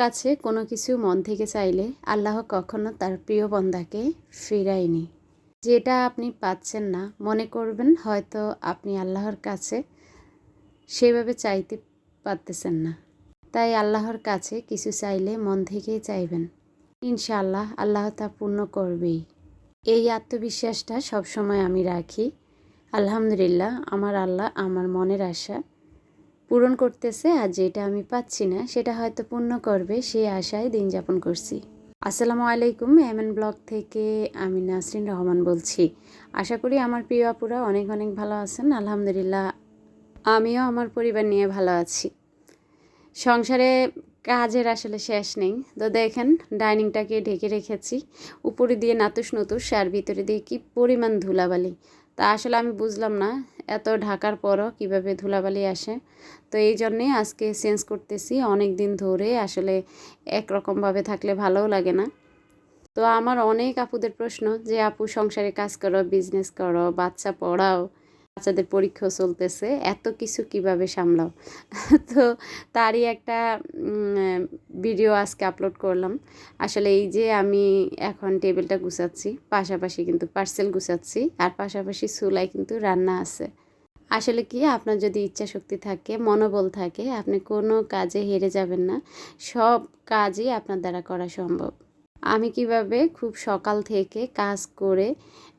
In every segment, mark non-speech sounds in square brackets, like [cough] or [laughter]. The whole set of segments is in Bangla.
কাছে কোনো কিছু মন থেকে চাইলে আল্লাহ কখনো তার প্রিয় বন্দাকে ফিরায়নি। যেটা আপনি পাচ্ছেন না, মনে করবেন হয়তো আপনি আল্লাহর কাছে সেভাবে চাইতে পারতেছেন না। তাই আল্লাহর কাছে কিছু চাইলে মন থেকেই চাইবেন। ইনশাআল্লাহ আল্লাহ তা পূর্ণ করবেই। এই আত্মবিশ্বাসটা সবসময় আমি রাখি। আলহামদুলিল্লাহ, আমার আল্লাহ আমার মনের আশা পূরণ করতেছে আর যেটা আমি পাচ্ছি না, সেটা হয়তো পূর্ণ করবে সেই আশায় দিন যাপন করছি। আসসালামু আলাইকুম, এমএন ব্লগ থেকে আমি নাসরিন রহমান বলছি। আশা করি আমার প্রিয় আপুরা অনেক অনেক ভালো আছেন, আলহামদুলিল্লাহ আমিও আমার পরিবার নিয়ে ভালো আছি। সংসারে কাজের আসলে শেষ নেই। তো দেখেন, ডাইনিংটাকে ঢেকে রেখেছি। উপরে দিয়ে নাতুস নতুস আর ভিতরে দিয়ে কি পরিমাণ ধুলাবালি। তা আসলে আমি বুঝলাম না এত ঢাকার পরও কীভাবে ধুলাবালি আসে। তো এই জন্যে আজকে চেঞ্জ করতেছি অনেক দিন ধরে, আসলে একরকমভাবে থাকলে ভালোও লাগে না। তো আমার অনেক আপুদের প্রশ্ন যে, আপু সংসারে কাজ করো বিজনেস করো, বাচ্চা পড়াও বাচ্চাদের পরীক্ষা চলতেছে, এত কিছু কীভাবে সামলাও? [laughs] তো তারই একটা ভিডিও আজকে আপলোড করলাম। আসলে এই যে আমি এখন টেবিলটা গুছাচ্ছি, পাশাপাশি কিন্তু পার্সেল গুছাচ্ছি, আর পাশাপাশি চুলায় কিন্তু রান্না আছে। আসলে কি, আপনার যদি ইচ্ছা শক্তি থাকে, মনোবল থাকে, আপনি কোনো কাজে হেরে যাবেন না, সব কাজই আপনার দ্বারা করা সম্ভব। আমি কীভাবে খুব সকাল থেকে কাজ করে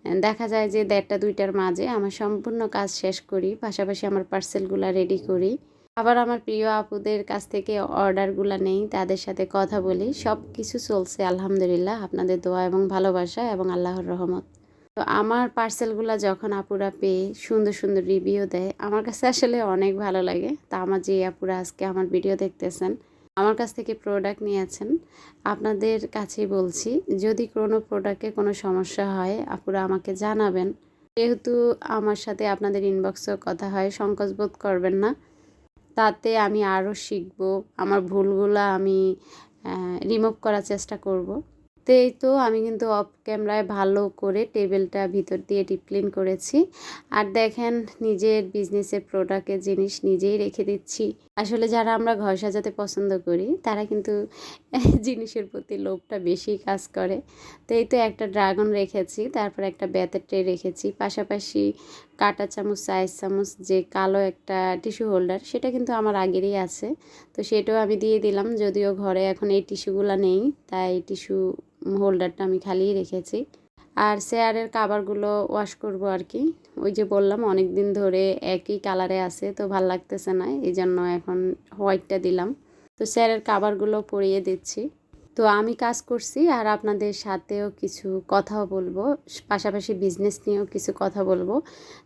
দেখা যায় যে দেড়টা, দুইটার মাঝে আমার সম্পূর্ণ কাজ শেষ করি, পাশাপাশি আমার পার্সেলগুলো রেডি করি। আবার আমার প্রিয় আপুদের কাছ থেকে অর্ডারগুলো নেই, তাদের সাথে কথা বলি সব কিছু চলছে আলহামদুলিল্লাহ। আপনাদের দোয়া এবং ভালোবাসা এবং আল্লাহর রহমত। তো আমার পার্সেলগুলো যখন আপুরা পেয়ে সুন্দর সুন্দর রিভিউ দেয়, আমার কাছে আসলে অনেক ভালো লাগে। তা আমার যে আপুরা আজকে আমার ভিডিও দেখতেছেন আমার কাছ থেকে প্রোডাক্ট নিয়েছেন, আপনাদের কাছেই বলছি, যদি কোনো প্রোডাক্টে কোনো সমস্যা হয়, আপুরা আমাকে জানাবেন। যেহেতু আমার সাথে আপনাদের ইনবক্সেও কথা হয়, সংকোচ বোধ করবেন না। তাতে আমি আরও শিখব, আমার ভুলগুলো আমি রিমুভ করার চেষ্টা করব। তো এই তো আমি কিন্তু অফ ক্যামেরায় ভালো করে টেবিলটা ভিতর দিয়ে ডিপ ক্লিন করেছি। আর দেখেন, নিজের বিজনেসের প্রোডাক্টের জিনিস নিজেই রেখে দিচ্ছি। আসলে যারা আমরা ঘর সাজাতে পছন্দ করি, তারা কিন্তু [laughs] জিনিসের প্রতি লোভটা বেশি কাজ করে। তো এই তো একটা ড্রাগন রেখেছি, তারপর একটা বেতের ট্রে রেখেছি। পাশাপাশি কাটা চামচ, সাইজ চামচ, যে কালো একটা টিস্যু হোল্ডার, সেটা কিন্তু আমার আগেরই আছে। তো সেটাও আমি দিয়ে দিলাম, যদিও ঘরে এখন এই টিস্যুগুলো নেই, তাই টিস্যু হোল্ডারটা আমি খালিই রেখেছি। আর চেয়ারের কাবারগুলো ওয়াশ করব আর কি। ওই যে বললাম অনেক দিন ধরে একই কালারে আছে, তো ভালো লাগতেছে না এই জন্য এখন হোয়াইটটা দিলাম। তো চেয়ারের কাবারগুলো পরিয়ে দিচ্ছি। তো আমি কাজ করছি আর আপনাদের সাথেও কিছু কথাও বলব, পাশাপাশি বিজনেস নিয়েও কিছু কথা বলব।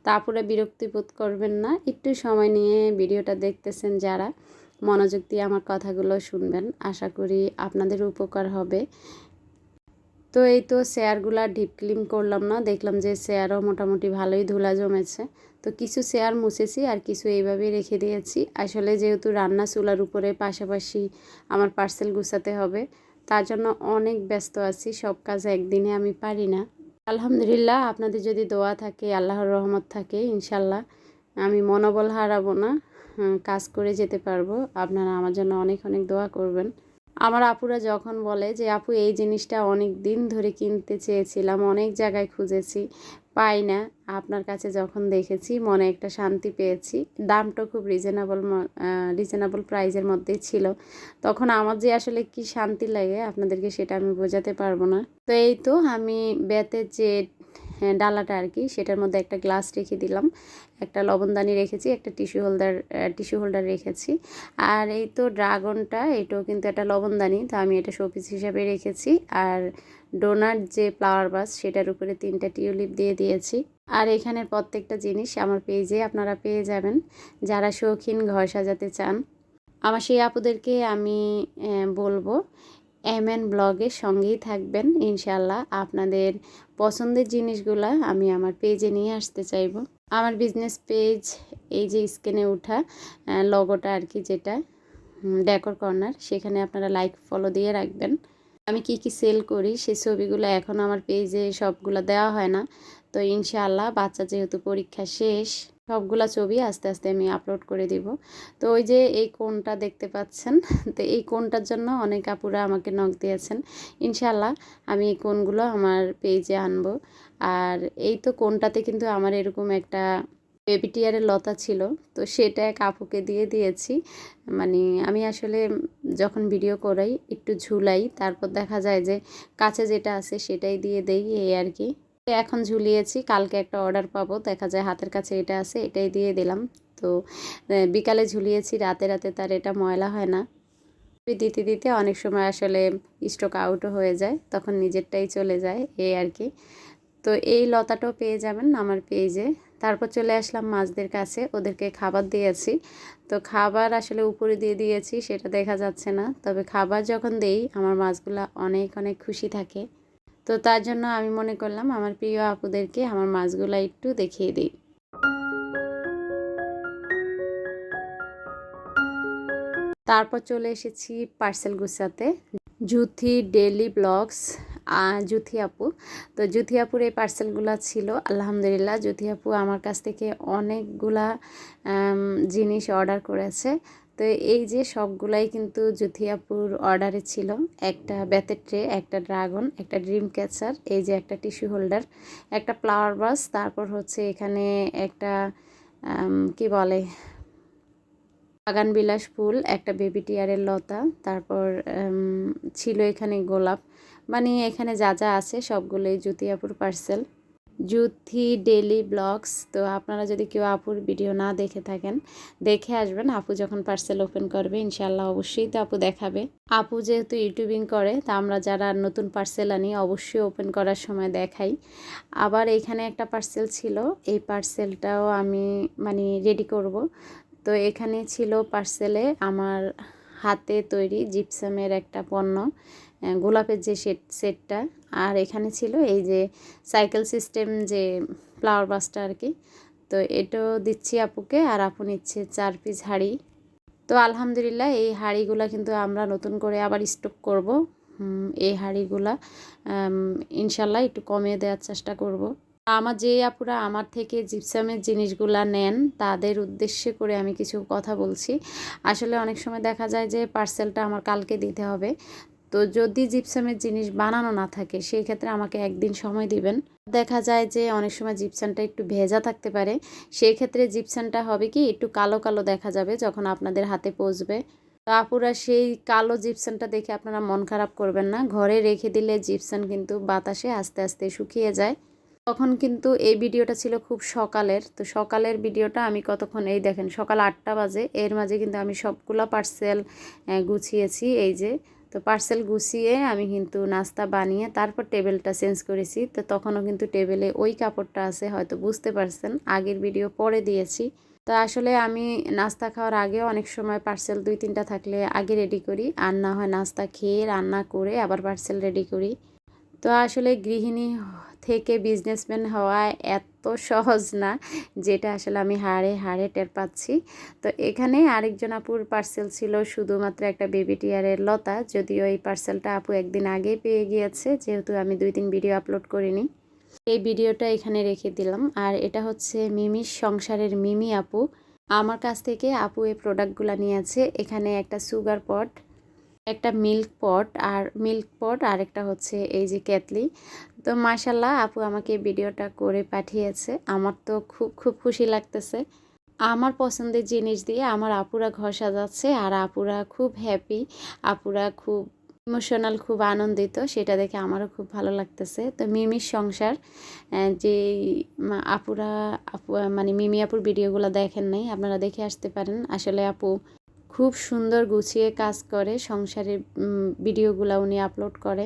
তারপরে বিরক্তি বোধ করবেন না, একটু সময় নিয়ে ভিডিওটা দেখতেছেন যারা। মনোযোগ দিয়ে আমার কথাগুলো শুনবেন, আশা করি আপনাদের উপকার হবে। তো এই তো চেয়ারগুলা ডিপ ক্লিন করলাম না, দেখলাম যে শেয়ারও মোটামুটি ভালোই ধুলা জমেছে। তো কিছু শেয়ার মুছেছি আর কিছু এইভাবেই রেখে দিয়েছি। আসলে যেহেতু রান্না চুলার উপরে পাশাপাশি আমার পার্সেল গুছাতে হবে, তার জন্য অনেক ব্যস্ত আছি, সব কাজ একদিনে আমি পারি না। আলহামদুলিল্লাহ, আপনাদের যদি দোয়া থাকে, আল্লাহর রহমত থাকে, ইনশাল্লাহ আমি মনোবল হারাবো না কাজ করে যেতে পারব। আপনারা আমার জন্য অনেক অনেক দোয়া করবেন। আমার আপুরা যখন বলে যে, আপু, এই জিনিসটা অনেক দিন ধরে কিনতে চেয়েছিলাম, অনেক জায়গায় খুঁজেছি, পাই না। আপনার কাছে যখন দেখেছি, মনে একটা শান্তি পেয়েছি। দামটা খুব রিজনেবল রিজনেবল প্রাইজের মধ্যেই ছিল। তখন আমার যে আসলে কি শান্তি লাগে, আপনাদেরকে সেটা আমি বোঝাতে পারব না। তো এই তো আমি বেতের যে ডালাটা আর কি সেটার মধ্যে একটা গ্লাস রেখে দিলাম। একটা লবণদানি রেখেছি, একটা টিস্যু হোল্ডার টিস্যু হোল্ডার রেখেছি। আর এই তো ড্রাগনটা, এটাও কিন্তু একটা লবণদানি, তো আমি এটা শোপিস হিসাবে রেখেছি। আর ডোনার যে ফ্লাওয়ার বাস, সেটার উপরে তিনটা টিউলিপ দিয়ে দিয়েছি। আর এখানের প্রত্যেকটা জিনিস আমার পেজে আপনারা পেয়ে যাবেন, যারা শৌখিন ঘর সাজাতে চান। আমার সেই আপুদেরকে আমি বলব এম এন ব্লগের সঙ্গেই থাকবেন ইনশাল্লাহ আপনাদের পছন্দের জিনিসগুলো আমি আমার পেজে নিয়ে আসতে চাইব। আমার বিজনেস পেজ, এই যে স্ক্রিনে ওঠা লগোটা আর কি যেটা ডেকর কর্নার সেখানে আপনারা লাইক ফলো দিয়ে রাখবেন। আমি কি কি সেল করি সেই ছবিগুলো এখন আমার পেজে সবগুলো দেওয়া হয় না। তো ইনশাআল্লাহ, বাচ্চা যেহেতু পরীক্ষা শেষ সবগুলা ছবি আস্তে আস্তে আমি আপলোড করে দিব। তো ওই যে এই কোনটা দেখতে পাচ্ছেন, তো এই কোনটার জন্য অনেক আপুরা আমাকে নখ দিয়েছেন। ইনশাল্লাহ আমি এই কোনগুলো আমার পেজে আনব। আর এই তো কোনটাতে কিন্তু আমার এরকম একটা বেবি টিয়ারের লতা ছিল, তো সেটা এক আপুকে দিয়ে দিয়েছি। মানে আমি আসলে যখন ভিডিও করাই একটু ঝুলাই, তারপর দেখা যায় যে কাছে যেটা আছে সেটাই দিয়ে দেই, এই আর কি। এখন ঝুলিয়েছি, কালকে একটা অর্ডার পাবো। দেখা যায় হাতের কাছে এটা আছে, এটাই দিয়ে দিলাম। তো বিকালে ঝুলিয়েছি, রাতে রাতে তার এটা ময়লা হয় না। দিতে দিতে অনেক সময় আসলে স্টক আউটও হয়ে যায়, তখন নিজেরটাই চলে যায়, এই আর কি। তো এই লতাটাও পেয়ে যাবেন আমার পেজে তারপর চলে আসলাম মাছদের কাছে, ওদেরকে খাবার দিয়েছি। তো খাবার আসলে উপরে দিয়ে দিয়েছি, সেটা দেখা যাচ্ছে না। তবে খাবার যখন দেই, আমার মাছগুলো অনেক অনেক খুশি থাকে। তো তার জন্য আমি মনে করলাম আমার প্রিয় আপুদেরকে আমার মাছগুলো একটু দেখিয়ে দিই। তারপর চলে এসেছি পার্সেল গুছাতে। জুথি ডেলি ব্লগস জুথি আপু। তো জুথি আপুর এই পার্সেলগুলো ছিল, আলহামদুলিল্লাহ। জুথি আপু আমার কাছ থেকে অনেকগুলা জিনিস অর্ডার করেছে। তো এই যে সবগুলাই কিন্তু জুথিয়াপুর অর্ডারে ছিল। একটা বেতের ট্রে একটা ড্রাগন একটা ড্রিম ক্যাচার এই যে একটা টিস্যু হোল্ডার একটা ফ্লাওয়ার বাস তারপর হচ্ছে এখানে একটা কি বলে, বাগান বিলাস ফুল, একটা বেবি টিয়ারের লতা, তারপর ছিল এখানে গোলাপ। মানে এখানে যা যা আছে সবগুলোই জুতিয়াপুর পার্সেল জুথি ডেলি ব্লগস। তো আপনারা যদি কেউ আপুর ভিডিও না দেখে থাকেন, দেখে আসবেন। আপু যখন পার্সেল ওপেন করবে ইনশাল্লাহ অবশ্যই তো আপু দেখাবে। আপু যেহেতু ইউটিউবিং করে, তা আমরা যারা নতুন পার্সেল আনি, অবশ্যই ওপেন করার সময় দেখাই। আবার এখানে একটা পার্সেল ছিল, এই পার্সেলটাও আমি মানে রেডি করব। তো এখানে ছিল পার্সেলে আমার হাতে তৈরি জিপসামের একটা পণ্য। গোলাপের যে সেট সেটটা আর এখানে ছিল এই যে সাইকেল সিস্টেম যে ফ্লাওয়ার বাসটা আর কি। তো এটাও দিচ্ছি আপুকে আর আপু নিচ্ছে চার পিস হাঁড়ি। তো আলহামদুলিল্লাহ এই হাঁড়িগুলা কিন্তু আমরা নতুন করে আবার স্টক করব। এই হাঁড়িগুলা ইনশাল্লাহ একটু কমিয়ে দেওয়ার চেষ্টা করব। আমার যে আপুরা আমার থেকে জিপসামের জিনিসগুলা নেন, তাদের উদ্দেশ্যে করে আমি কিছু কথা বলছি। আসলে অনেক সময় দেখা যায় যে পার্সেলটা আমার কালকে দিতে হবে। তো যদি জিপসামের জিনিস বানানো না থাকে, সেই ক্ষেত্রে আমাকে একদিন সময় দিবেন। দেখা যায় যে অনেক সময় জিপসানটা একটু ভেজা থাকতে পারে। সেই ক্ষেত্রে জিপসানটা হবে কি, একটু কালো কালো দেখা যাবে যখন আপনাদের হাতে পৌঁছবে তো আপুরা সেই কালো জিপসানটা দেখে আপনারা মন খারাপ করবেন না। ঘরে রেখে দিলে জিপসান কিন্তু বাতাসে আস্তে আস্তে শুকিয়ে যায়। তখন কিন্তু এই ভিডিওটা ছিল খুব সকালের। তো সকালের ভিডিওটা আমি কতক্ষণ, এই দেখেন সকাল আটটা বাজে। এর মাঝে কিন্তু আমি সবগুলো পার্সেল গুছিয়েছি। এই যে তো পার্সেল গুছিয়ে আমি কিন্তু নাস্তা বানিয়ে তারপর টেবিলটা চেঞ্জ করেছি। তো তখনও কিন্তু টেবিলে ওই কাপড়টা আছে, হয়তো বুঝতে পারছেন। আগের ভিডিও পরে দিয়েছি। তো আসলে আমি নাস্তা খাওয়ার আগে অনেক সময় পার্সেল দুই, তিনটা থাকলে আগে রেডি করি। আর না হয় নাস্তা খেয়ে রান্না করে আবার পার্সেল রেডি করি। তো আসলে গৃহিণী থেকে বিজনেসম্যান হওয়া এত সহজ না, যেটা আসলে আমি হাড়ে হাড়ে টের পাচ্ছি। তো এখানে আরেকজন আপুর পার্সেল ছিল শুধুমাত্র একটা বেবি টিয়ারের লতা, যদিও এই পার্সেলটা আপু একদিন আগেই পেয়ে গিয়েছে, যেহেতু আমি দুই তিন ভিডিও আপলোড করিনি। এই ভিডিওটা এখানে রেখে দিলাম, আর এটা হচ্ছে মিমির সংসারের মিমি আপু। আমার কাছ থেকে আপু এই প্রোডাক্টগুলো নিয়েছে, এখানে একটা সুগার পট একটা মিল্ক পট আর মিল্ক পট আর একটা হচ্ছে এই যে ক্যাতলি তো মাশাল্লাহ আপু আমাকে ভিডিওটা করে পাঠিয়েছে। আমার তো খুব খুব খুশি লাগতেছে। আমার পছন্দের জিনিস দিয়ে আমার আপুরা ঘর সাজাচ্ছে আর আপুরা খুব হ্যাপি আপুরা খুব ইমোশনাল খুব আনন্দিত। সেটা দেখে আমারও খুব ভালো লাগতেছে। তো মিমির সংসার যে আপুরা, আপু মানে মিমি আপুর ভিডিওগুলো দেখেন নাই, আপনারা দেখে আসতে পারেন। আসলে আপু খুব সুন্দর গুছিয়ে কাজ করে সংসারের ভিডিওগুলো উনি আপলোড করে।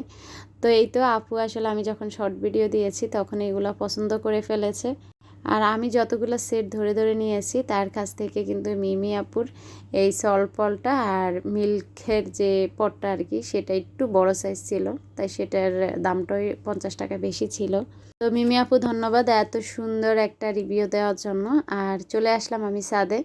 তো এই তো আপু, আসলে আমি যখন শর্ট ভিডিও দিয়েছি, তখন এগুলো পছন্দ করে ফেলেছে। আর আমি যতগুলো সেট ধরে ধরে নিয়েছি, তার কাছ থেকে কিন্তু মিমি আপুর এই সলপলটা আর মিল্কের যে পটটা আর কি, সেটা একটু বড় সাইজ ছিল, তাই সেটার দামটাই পঞ্চাশ টাকা বেশি ছিল। তো মিমি আপু, ধন্যবাদ এত সুন্দর একটা রিভিউ দেওয়ার জন্য। আর চলে আসলাম আমি সাদে।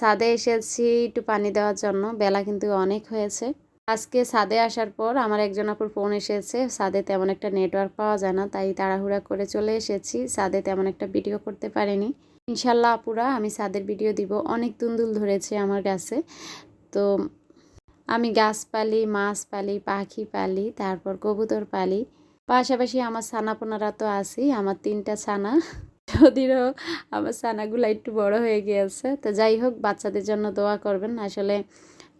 সাদে এসেছি একটু পানি দেওয়ার জন্য, বেলা কিন্তু অনেক হয়েছে। আজকে সাদে আসার পর আমার একজন আপুর ফোন এসেছে। সাদে তেমন একটা নেটওয়ার্ক পাওয়া যায় না, তাই তাড়াহুড়া করে চলে এসেছি। সাদে তেমন একটা ভিডিও করতে পারিনি। ইনশাল্লাহ আপুরা, আমি সাদের ভিডিও দিব। অনেক তুন্দুল ধরেছে আমার গাছে। তো আমি গাছ পালি, মাছ পালি, পাখি পালি, তারপর কবুতর পালি। পাশাপাশি আমার ছানাপোনারা তো আছেই, আমার তিনটা ছানা। যদিও আমার ছানাগুলো একটু বড় হয়ে গিয়েছে। তো যাই হোক, বাচ্চাদের জন্য দোয়া করবেন। আসলে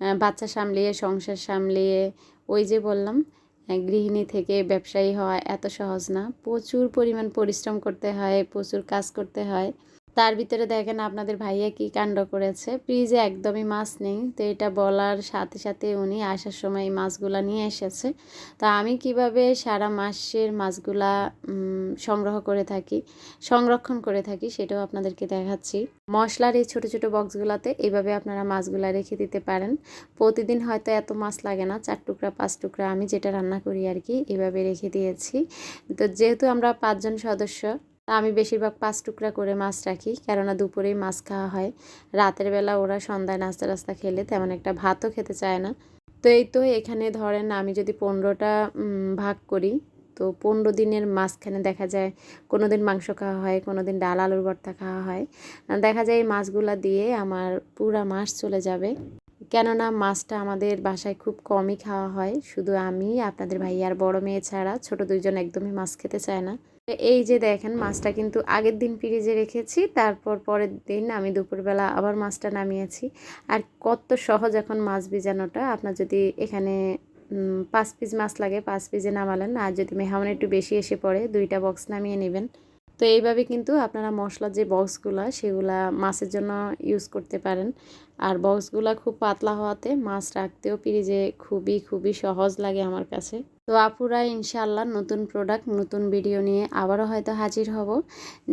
বাচ্চা সামলিয়ে, সংসার সামলিয়ে, ওই যে বললাম গৃহিণী থেকে ব্যবসায়ী হওয়া এত সহজ না। প্রচুর পরিমাণ পরিশ্রম করতে হয়, প্রচুর কাজ করতে হয়। তার ভিতরে দেখেন আপনাদের ভাইয়া কি কাণ্ড করেছে। ফ্রিজে একদমই মাছ নেই। তো এটা বলার সাথে সাথে উনি আসার সময় এই মাছগুলা নিয়ে এসেছে। তা আমি কীভাবে সারা মাসের মাছগুলা সংগ্রহ করে থাকি, সংরক্ষণ করে থাকি সেটাও আপনাদেরকে দেখাচ্ছি। মশলার এই ছোট ছোট বক্সগুলোতে এইভাবে আপনারা মাছগুলা রেখে দিতে পারেন। প্রতিদিন হয়তো এত মাছ লাগে না, চার টুকরা, পাঁচ টুকরা, আমি যেটা রান্না করি আর কি, এভাবে রেখে দিয়েছি। তো যেহেতু আমরা পাঁচজন সদস্য আমি বেশিরভাগ পাঁচ টুকরা করে মাছ রাখি, কেননা দুপুরেই মাছ খাওয়া হয়। রাতের বেলা ওরা সন্ধ্যায় নাস্তা টাস্তা খেলে তেমন একটা ভাতও খেতে চায় না। তো এই তো এখানে ধরেন আমি যদি পনেরোটা ভাগ করি, তো পনেরো দিনের মাঝখানে দেখা যায় কোনো দিন মাংস খাওয়া হয় কোনো দিন ডাল, আলুর ভর্তা খাওয়া হয়। দেখা যায় এই মাছগুলা দিয়ে আমার পুরা মাস চলে যাবে। কেননা মাছটা আমাদের বাসায় খুব কমই খাওয়া হয়। শুধু আমি, আপনাদের ভাই আর বড় মেয়ে ছাড়া ছোট দুইজন একদমই মাছ খেতে চায় না। এই যে দেখেন, মাছটা কিন্তু আগের দিন ফ্রিজে রেখেছি, তারপর পরের দিন আমি দুপুরবেলা আবার মাছটা নামিয়েছি। আর কত সহজ এখন মাছ ভিজানোটা। আপনার যদি এখানে পাঁচ পিস মাছ লাগে, পাঁচ পিসে নামালেন। আর যদি মেহমান একটু বেশি এসে পড়ে, দুইটা বক্স নামিয়ে নেবেন। তো এইভাবে কিন্তু আপনারা মশলার যে বক্সগুলা, সেগুলা মাছের জন্য ইউজ করতে পারেন। আর বক্সগুলা খুব পাতলা হওয়াতে মাছ রাখতেও ফ্রিজে খুবই খুবই সহজ লাগে আমার কাছে। তো আপুরা ইনশাল্লাহ নতুন প্রোডাক্ট নতুন ভিডিও নিয়ে আবারও হয়তো হাজির হব।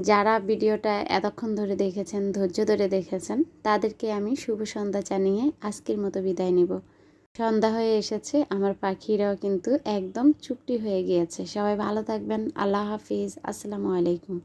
যারা ভিডিওটা এতক্ষণ ধরে দেখেছেন, ধৈর্য ধরে দেখেছেন, তাদেরকে আমি শুভ সন্ধ্যা জানিয়ে আজকের মতো বিদায় নিব। সন্ধ্যা হয়ে এসেছে, আমার পাখিরাও কিন্তু একদম চুপটি হয়ে গিয়েছে। সবাই ভালো থাকবেন, আল্লাহ হাফিজ, আসসালামু আলাইকুম।